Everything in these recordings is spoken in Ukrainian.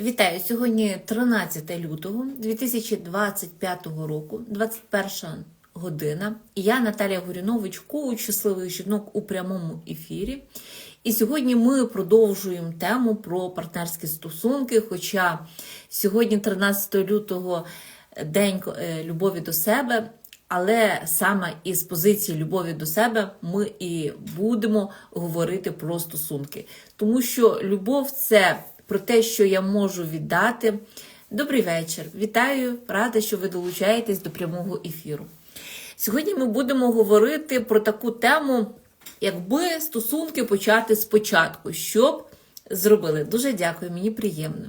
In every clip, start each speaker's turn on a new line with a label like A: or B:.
A: Вітаю! Сьогодні 13 лютого 2025 року, 21 година. Я Наталія Горінович, коуч щасливих жінок у прямому ефірі. І сьогодні ми продовжуємо тему про партнерські стосунки. Хоча сьогодні, 13 лютого, день е, любові до себе. Але саме із позиції любові до себе ми і будемо говорити про стосунки. Тому що любов це про те, що я можу віддати. Добрий вечір. Вітаю, рада, що ви долучаєтесь до прямого ефіру. Сьогодні ми будемо говорити про таку тему, якби стосунки почати спочатку. Що б зробили? Дуже дякую, мені приємно.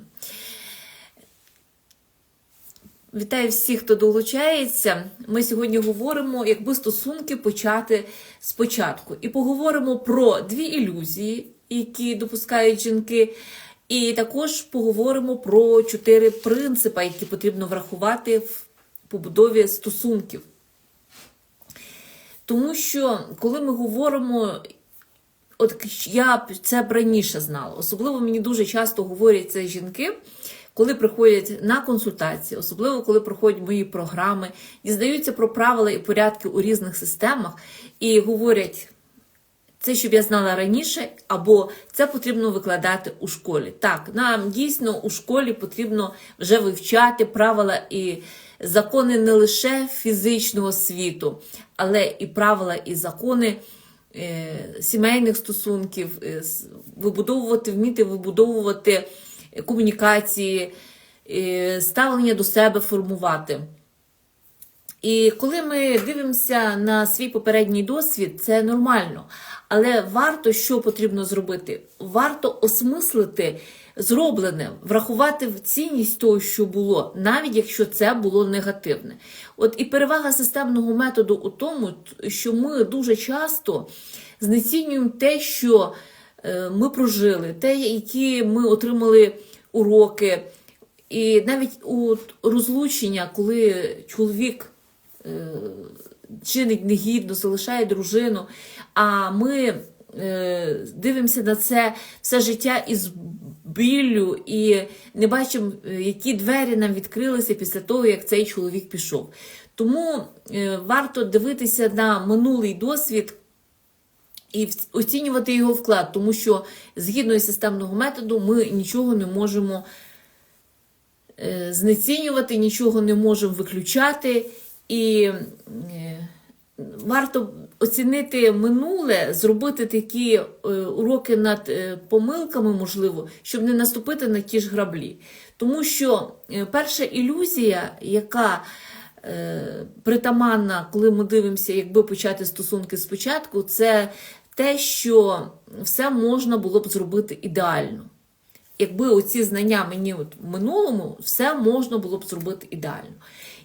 A: Вітаю всіх, хто долучається. Ми сьогодні говоримо, якби стосунки почати спочатку. І поговоримо про дві ілюзії, які допускають жінки. І також поговоримо про чотири принципи, які потрібно врахувати в побудові стосунків. Тому що, коли ми говоримо, от я це б раніше знала, особливо мені дуже часто говорять це жінки, коли приходять на консультації, особливо коли проходять мої програми, дізнаються про правила і порядки у різних системах і говорять. Це щоб я знала раніше, або це потрібно викладати у школі. Так, нам дійсно у школі потрібно вже вивчати правила і закони не лише фізичного світу, але і правила і закони е, сімейних стосунків, е, вибудовувати, вміти вибудовувати комунікації, е, ставлення до себе формувати. І коли ми дивимося на свій попередній досвід, це нормально. Але варто що потрібно зробити? Варто осмислити зроблене, врахувати в цінність того, що було, навіть якщо це було негативне. От і перевага системного методу у тому, що ми дуже часто знецінюємо те, що ми прожили, те, які ми отримали уроки. І навіть у розлучення, коли чоловік чинить негідно, залишає дружину, а ми е, дивимося на це все життя із біллю і не бачимо, які двері нам відкрилися після того, як цей чоловік пішов. Тому е, варто дивитися на минулий досвід. І оцінювати його вклад, тому що згідно системного методу ми нічого не можемо знецінювати, нічого не можемо виключати. І варто оцінити минуле, зробити такі уроки над помилками, можливо, щоб не наступити на ті ж граблі. Тому що перша ілюзія, яка притаманна, коли ми дивимося, якби почати стосунки спочатку, це те, що все можна було б зробити ідеально. Якби оці знання мені от в минулому, все можна було б зробити ідеально.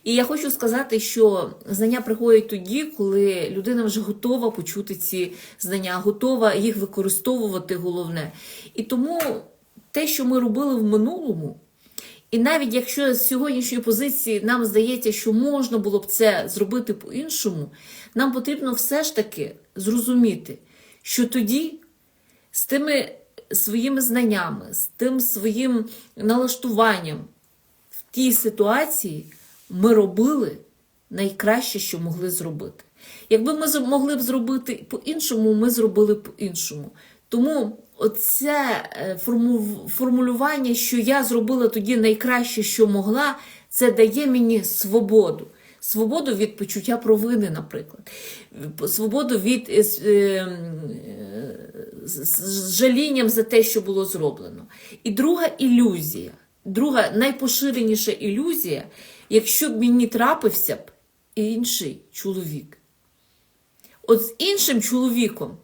A: І я хочу сказати, що знання приходять тоді, коли людина вже готова почути ці знання, готова їх використовувати головне. І тому те, що ми робили в минулому, і навіть якщо з сьогоднішньої позиції нам здається, що можна було б це зробити по-іншому, нам потрібно все ж таки зрозуміти, що тоді з тими своїми знаннями, з тим своїм налаштуванням в тій ситуації ми робили найкраще, що могли зробити. Якби ми могли б зробити по-іншому, ми зробили по-іншому. Тому оце формулювання, що я зробила тоді найкраще, що могла, це дає мені свободу. Свободу від почуття провини, наприклад, свободу від з жалінням за те, що було зроблено. І друга ілюзія, друга найпоширеніша ілюзія, якщо б мені трапився б інший чоловік. От з іншим чоловіком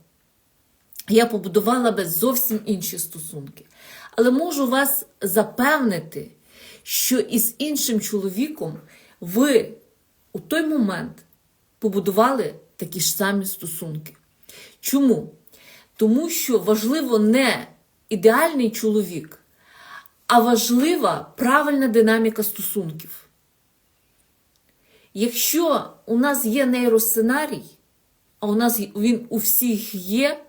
A: я побудувала би зовсім інші стосунки. Але можу вас запевнити, що із іншим чоловіком ви у той момент побудували такі ж самі стосунки. Чому? Тому що важливо не ідеальний чоловік, а важлива правильна динаміка стосунків. Якщо у нас є нейросценарій, а у нас він у всіх є,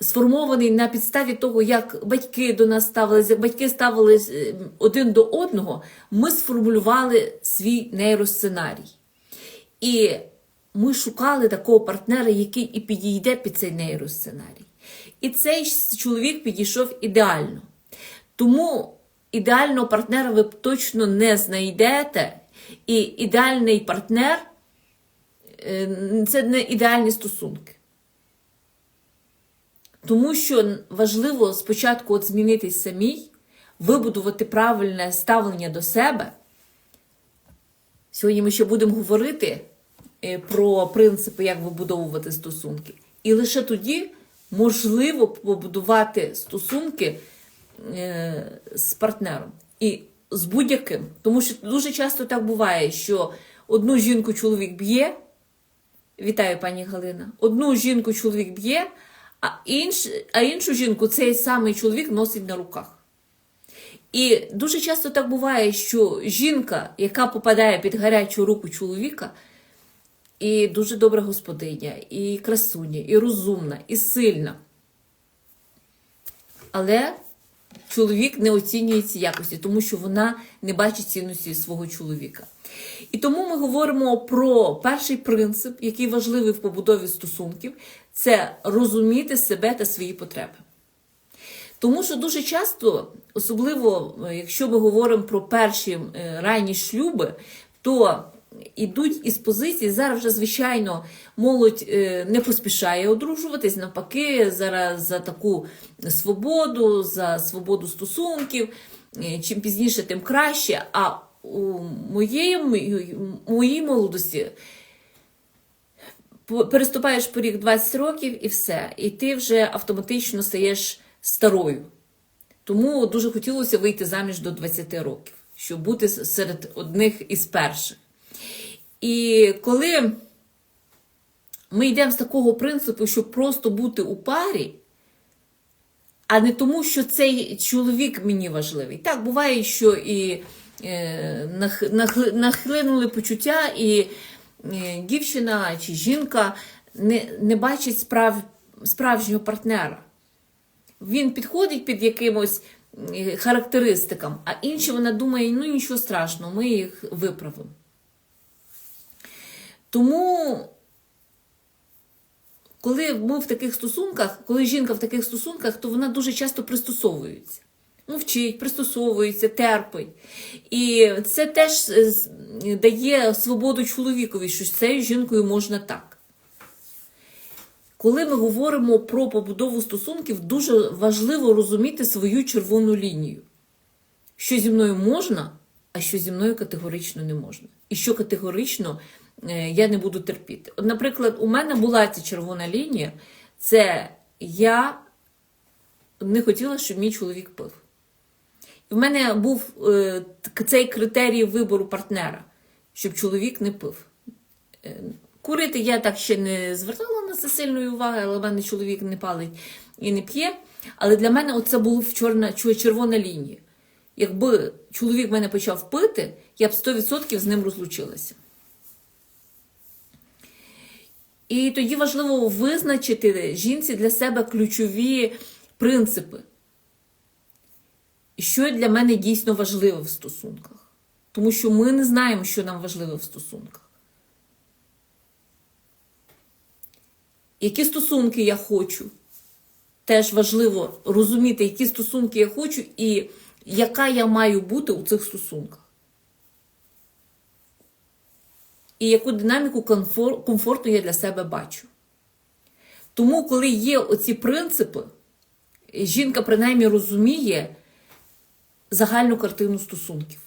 A: сформований на підставі того, як батьки до нас ставилися, батьки ставились е, один до одного, ми сформулювали свій нейросценарій. І ми шукали такого партнера, який і підійде під цей нейросценарій. І цей чоловік підійшов ідеально. Тому ідеального партнера ви точно не знайдете. І ідеальний партнер е, це не ідеальні стосунки. Тому що важливо спочатку от змінитись самій, вибудувати правильне ставлення до себе. Сьогодні ми ще будемо говорити е, про принципи, як вибудовувати стосунки. І лише тоді можливо побудувати стосунки е, з партнером. І з будь-яким. Тому що дуже часто так буває, що одну жінку чоловік б'є. Вітаю, пані Галина. Одну жінку чоловік б'є, а, інш, а іншу жінку цей самий чоловік носить на руках. І дуже часто так буває, що жінка, яка попадає під гарячу руку чоловіка, і дуже добра господиня, і красуня, і розумна, і сильна. Але чоловік не оцінює ці якості, тому що вона не бачить цінності свого чоловіка. І тому ми говоримо про перший принцип, який важливий в побудові стосунків, це розуміти себе та свої потреби. Тому що дуже часто, особливо е, якщо ми говоримо про перші е, ранні шлюби, то ідуть із позиції, зараз вже, звичайно, молодь е, не поспішає одружуватись, навпаки, зараз за таку свободу, за свободу стосунків. Чим пізніше, тим краще. А у моєї, моїй молодості переступаєш поріг 20 років і все, і ти вже автоматично стаєш старою. Тому дуже хотілося вийти заміж до 20 років, щоб бути серед одних із перших. І коли ми йдемо з такого принципу, щоб просто бути у парі, а не тому, що цей чоловік мені важливий. Так, буває, що і е, нахлинули почуття, і е, дівчина чи жінка не не бачить справ, справжнього партнера. Він підходить під якимось е, характеристикам, а інші вона думає, ну нічого страшного, ми їх виправимо. Тому, коли ми в таких стосунках, коли жінка в таких стосунках, то вона дуже часто пристосовується. Ну, вчить, пристосовується, терпить. І це теж е, дає свободу чоловікові, що з цією жінкою можна так. Коли ми говоримо про побудову стосунків, дуже важливо розуміти свою червону лінію. Що зі мною можна, а що зі мною категорично не можна. І що категорично я не буду терпіти. От, наприклад, у мене була ця червона лінія, це я не хотіла, щоб мій чоловік пив. І в мене був е, цей критерій вибору партнера, щоб чоловік не пив. Е, курити я так ще не звертала на це сильної уваги, але в мене чоловік не палить і не п'є. Але для мене це була чорна, червона лінія. Якби чоловік мене почав пити, я б 100% з ним розлучилася. І тоді важливо визначити жінці для себе ключові принципи. Що для мене дійсно важливо в стосунках. Тому що ми не знаємо, що нам важливо в стосунках. Які стосунки я хочу? Теж важливо розуміти, які стосунки я хочу, і яка я маю бути у цих стосунках. І яку динаміку комфорту я для себе бачу. Тому, коли є оці принципи, жінка принаймні розуміє загальну картину стосунків.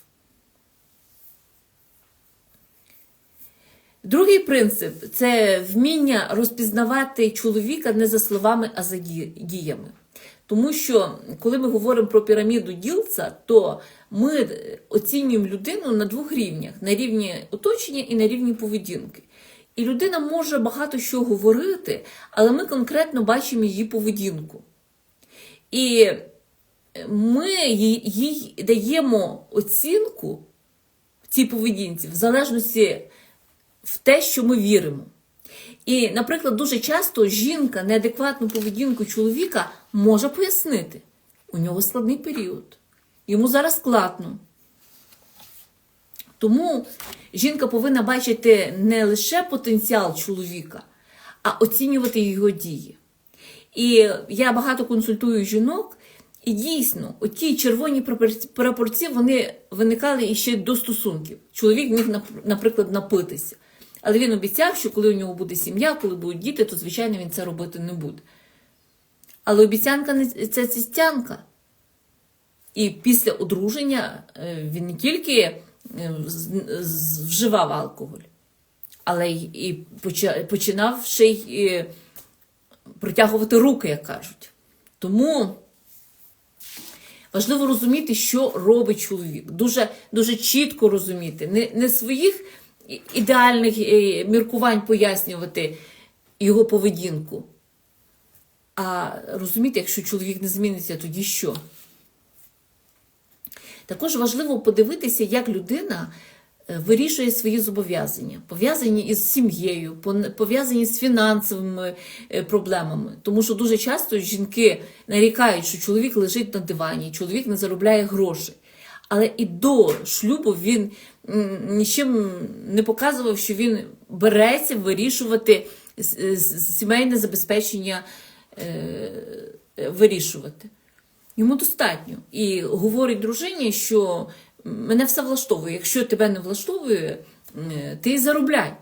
A: Другий принцип це вміння розпізнавати чоловіка не за словами, а за діями. Тому що, коли ми говоримо про піраміду ділца, то ми оцінюємо людину на двох рівнях: на рівні оточення і на рівні поведінки. І людина може багато що говорити, але ми конкретно бачимо її поведінку. І ми їй даємо оцінку цій поведінці в залежності в те, що ми віримо. І, наприклад, дуже часто жінка неадекватну поведінку чоловіка може пояснити. У нього складний період. Йому зараз складно. Тому жінка повинна бачити не лише потенціал чоловіка, а оцінювати його дії. І я багато консультую жінок, і дійсно, оті червоні прапорці- вони виникали іще до стосунків. Чоловік міг, наприклад, напитися. Але він обіцяв, що коли у нього буде сім'я, коли будуть діти, то звичайно він це робити не буде. Але обіцянка це цістянка. І після одруження е, він не тільки е, вживав алкоголь, але й починав ще й е, протягувати руки, як кажуть. Тому важливо розуміти, що робить чоловік. Дуже, дуже чітко розуміти, не, не своїх ідеальних міркувань пояснювати його поведінку, а розуміти, якщо чоловік не зміниться, тоді що? Також важливо подивитися, як людина е, вирішує свої зобов'язання, пов'язані із сім'єю, пов'язані з фінансовими е, проблемами. Тому що дуже часто жінки нарікають, що чоловік лежить на дивані, чоловік не заробляє грошей. Але і до шлюбу він нічим не показував, що він береться вирішувати сімейне забезпечення е, вирішувати. Йому достатньо. І говорить дружині, що мене все влаштовує. Якщо тебе не влаштовує, ти заробляй.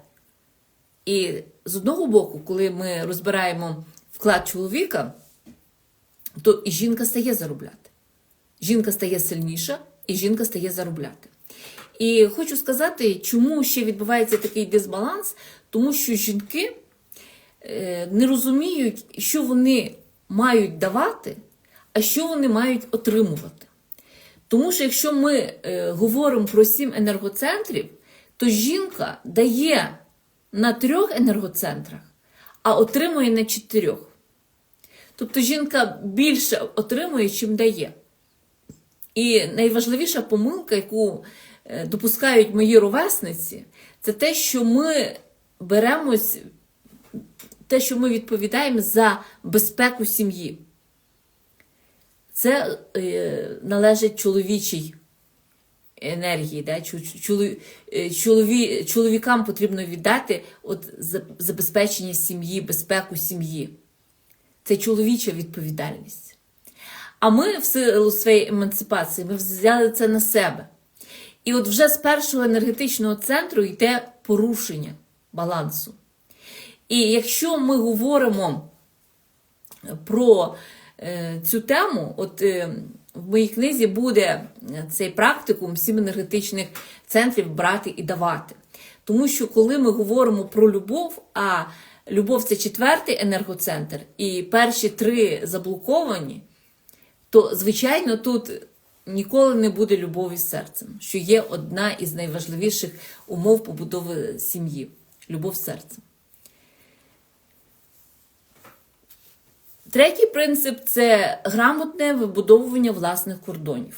A: І з одного боку, коли ми розбираємо вклад чоловіка, то і жінка стає заробляти. Жінка стає сильніша, і жінка стає заробляти. І хочу сказати, чому ще відбувається такий дисбаланс, тому що жінки е, не розуміють, що вони мають давати, а що вони мають отримувати. Тому що якщо ми е, говоримо про сім енергоцентрів, то жінка дає на трьох енергоцентрах, а отримує на чотирьох. Тобто жінка більше отримує, чим дає. І найважливіша помилка, яку е, допускають мої ровесниці, це те, що ми беремось, те, що ми відповідаємо за безпеку сім'ї. Це е, належить чоловічій енергії. Да? Е, Чолові, чоловікам потрібно віддати от, забезпечення сім'ї, безпеку сім'ї. Це чоловіча відповідальність. А ми в силу своєї емансипації ми взяли це на себе. І от вже з першого енергетичного центру йде порушення балансу. І якщо ми говоримо про цю тему, от е, в моїй книзі буде цей практикум сім енергетичних центрів брати і давати. Тому що коли ми говоримо про любов, а любов це четвертий енергоцентр, і перші три заблоковані, то, звичайно, тут ніколи не буде любові з серцем, що є одна із найважливіших умов побудови сім'ї любов з серцем. Третій принцип це грамотне вибудовування власних кордонів.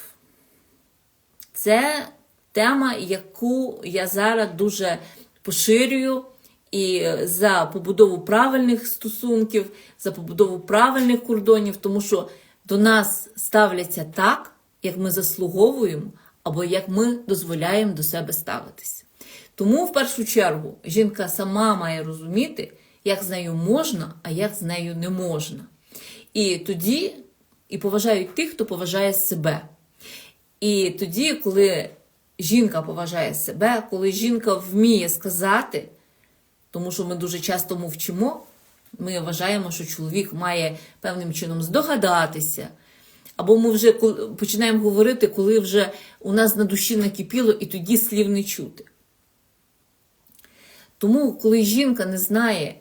A: Це тема, яку я зараз дуже поширюю і за побудову правильних стосунків, за побудову правильних кордонів, тому що до нас ставляться так, як ми заслуговуємо, або як ми дозволяємо до себе ставитися. Тому, в першу чергу, жінка сама має розуміти, як з нею можна, а як з нею не можна. І тоді і поважають тих, хто поважає себе. І тоді, коли жінка поважає себе, коли жінка вміє сказати, тому що ми дуже часто мовчимо, ми вважаємо, що чоловік має певним чином здогадатися. Або ми вже починаємо говорити, коли вже у нас на душі накипіло, і тоді слів не чути. Тому, коли жінка не знає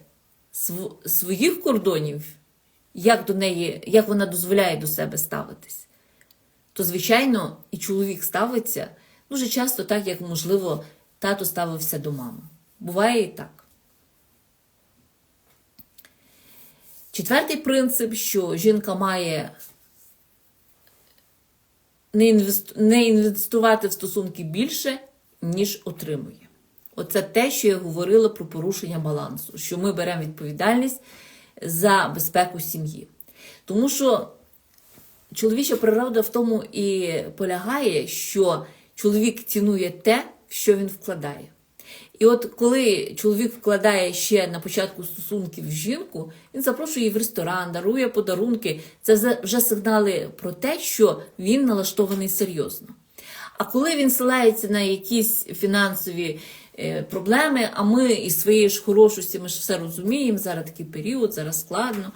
A: своїх кордонів, як до неї, як вона дозволяє до себе ставитись, то, звичайно, і чоловік ставиться дуже часто так, як, можливо, тато ставився до мами. Буває і так. Четвертий принцип, що жінка має не інвестувати в стосунки більше, ніж отримує. Оце те, що я говорила про порушення балансу, що ми беремо відповідальність за безпеку сім'ї. Тому що чоловіча природа в тому і полягає, що чоловік цінує те, в що він вкладає. І от коли чоловік вкладає ще на початку стосунків з жінку, він запрошує її в ресторан, дарує подарунки. Це вже- сигнали про те, що він налаштований серйозно. А коли він силається на якісь фінансові проблеми, а ми із своєї ж хорошості, ми ж все розуміємо, зараз такий період, зараз складно.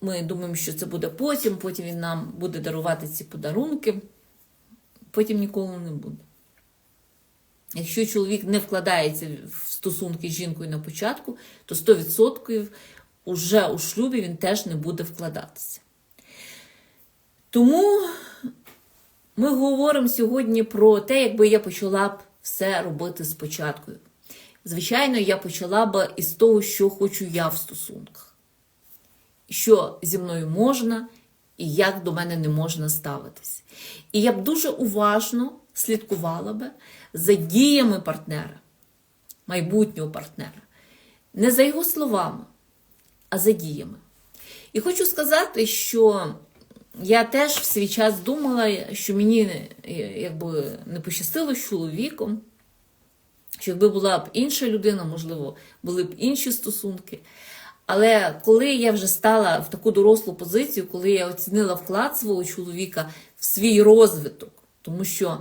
A: Ми думаємо, що це буде потім, потім він нам буде дарувати ці подарунки, потім ніколи не буде. Якщо чоловік не вкладається в стосунки з жінкою на початку, то 100% уже у шлюбі він теж не буде вкладатися. Тому ми говоримо сьогодні про те, якби я почала б все робити спочатку. Звичайно, я почала б із того, що хочу я в стосунках, що зі мною можна і як до мене не можна ставитись. І я б дуже уважно слідкувала би за діями партнера, майбутнього партнера, не за його словами, а за діями. І хочу сказати, що я теж в свій час думала, що мені е, якби не пощастило з чоловіком, що якби була б інша людина, можливо, були б інші стосунки. Але коли я вже стала в таку дорослу позицію, коли я оцінила вклад свого чоловіка в свій розвиток, тому що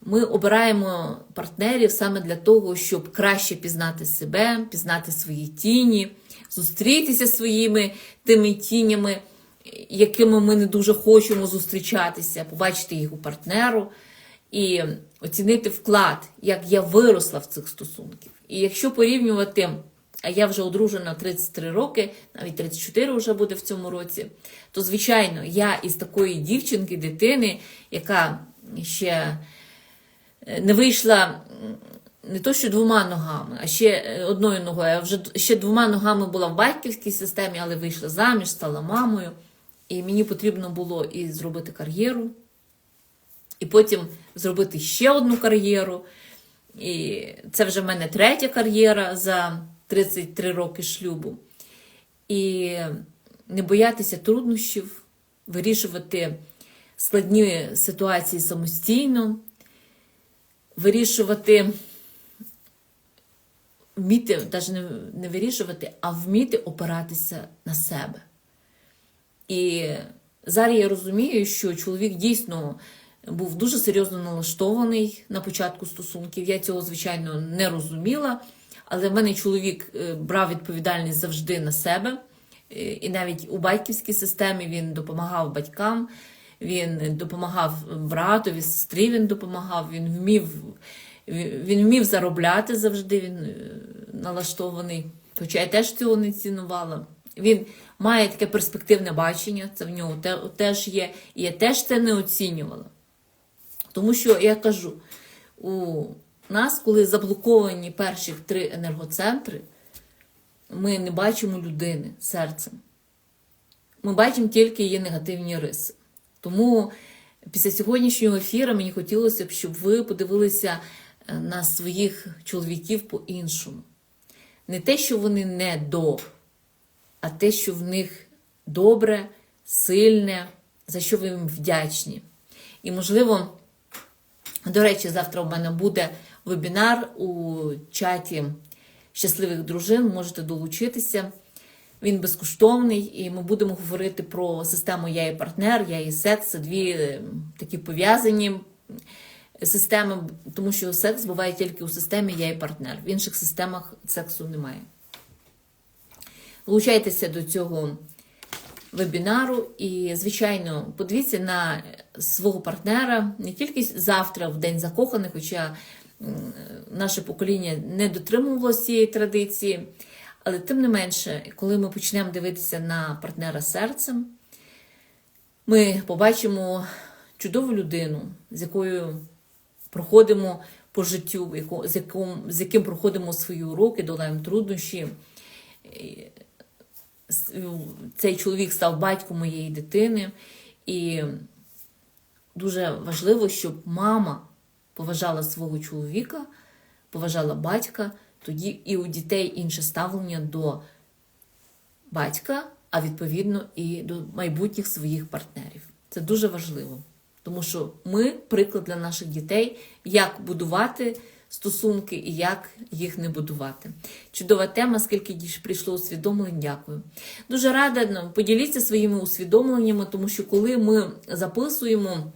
A: ми обираємо партнерів саме для того, щоб краще пізнати себе, пізнати свої тіні, зустрітися своїми тими тінями, якими ми не дуже хочемо зустрічатися, побачити їх у партнеру і оцінити вклад, як я виросла в цих стосунків. І якщо порівнювати, а я вже одружена 33 роки, навіть 34 вже буде в цьому році, то звичайно, я із такої дівчинки, дитини, яка ще не вийшла не то, що двома ногами, а ще е, одною ногою. Я вже ще двома ногами була в батьківській системі, але вийшла заміж, стала мамою. І мені потрібно було і зробити кар'єру, і потім зробити ще одну кар'єру. І це вже в мене третя кар'єра за 33 роки шлюбу. І не боятися труднощів, вирішувати складні ситуації самостійно, вирішувати, вміти, навіть не, вирішувати, а вміти опиратися на себе. І зараз я розумію, що чоловік дійсно був дуже серйозно налаштований на початку стосунків. Я цього, звичайно, не розуміла, але в мене чоловік е, брав відповідальність завжди на себе. Е, І навіть у батьківській системі він допомагав батькам, він допомагав братові, сестрі він допомагав, він вмів, він вмів заробляти завжди, він е, налаштований. Хоча я теж цього не цінувала. Він має таке перспективне бачення, це в нього теж є, і я теж це не оцінювала. Тому що я кажу, у нас, коли заблоковані перших три енергоцентри, ми не бачимо людини серцем. Ми бачимо тільки її негативні риси. Тому після сьогоднішнього ефіру мені хотілося б, щоб ви подивилися е, на своїх чоловіків по-іншому. Не те, що вони не до, а те, що в них добре, сильне, за що ви їм вдячні. І, можливо, до речі, завтра у мене буде вебінар у чаті щасливих дружин. Можете долучитися. Він безкоштовний, і ми будемо говорити про систему я і партнер, я і секс. Це дві е, такі пов'язані системи, тому що секс буває тільки у системі я і партнер. В інших системах сексу немає. Долучайтеся до цього вебінару і, звичайно, подивіться на свого партнера не тільки завтра, в День закоханих, хоча наше покоління не дотримувалося цієї традиції. Але тим не менше, коли ми почнемо дивитися на партнера серцем, ми побачимо чудову людину, з якою проходимо по життю, з яким, з яким проходимо свої уроки, долаємо труднощі. Цей чоловік став батьком моєї дитини. І дуже важливо, щоб мама поважала свого чоловіка, поважала батька, тоді і у дітей інше ставлення до батька, а відповідно і до майбутніх своїх партнерів. Це дуже важливо, тому що ми приклад для наших дітей, як будувати стосунки і як їх не будувати. Чудова тема, скільки прийшло усвідомлень, дякую. Дуже рада, ну, поділіться своїми усвідомленнями, тому що коли ми записуємо,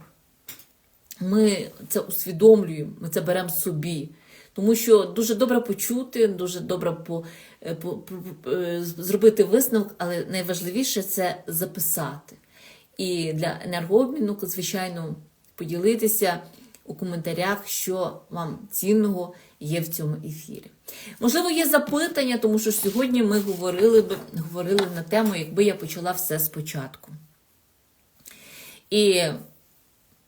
A: ми це усвідомлюємо, ми це беремо собі. Тому що дуже добре почути, дуже добре по, е, по, по- е, зробити висновок, але найважливіше це записати. І для енергообміну, звичайно, поділитися у коментарях, що вам цінного є в цьому ефірі. Можливо, є запитання, тому що сьогодні ми говорили, би- говорили на тему, якби я почала все спочатку. І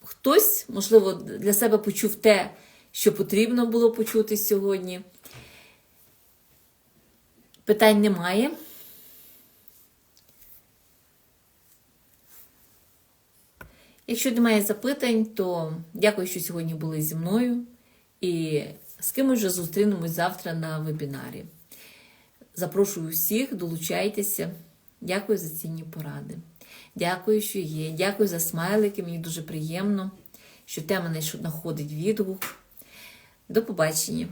A: хтось, можливо, для себе почув те, що потрібно було почути сьогодні. Питань немає. Якщо немає запитань, то дякую, що сьогодні були зі мною. І з кимось вже зустрінемось завтра на вебінарі. Запрошую всіх, долучайтеся. Дякую за цінні поради. Дякую, що є. Дякую за смайлики. Мені дуже приємно, що тема знаходить відгук. До побачення!